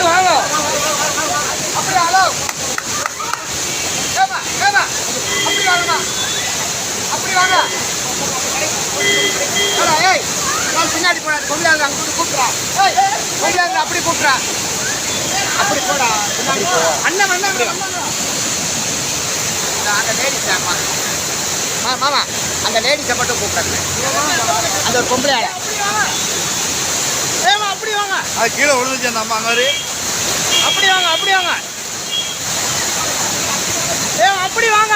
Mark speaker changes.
Speaker 1: இங்கிட்டு வாங்க அப்படி ஹலோ ஏமா ஏமா அப்படி வாங்கம்மா அப்படி வாங்க ஏய் நான் பின்னாடி போடா கொண்டாந்து அங்க கூட்டு கூப்பிட்றா ஏய் கொண்டாந்து அப்படி கூப்பிட்றா அப்படி போடா. அண்ணன் அண்ணன் அந்த லேடிஸ் அம்மா மா மாமா அந்த லேடிஸை மட்டும் கூப்பிடுங்க அந்த ஒரு பொம்பளை ஏமா அப்படி வாங்க
Speaker 2: அது கீழே விழுந்துச்சு அந்த அம்மா மாதிரி
Speaker 1: அப்படி வாங்க அப்படி வாங்க. ஏ அப்படி வாங்க.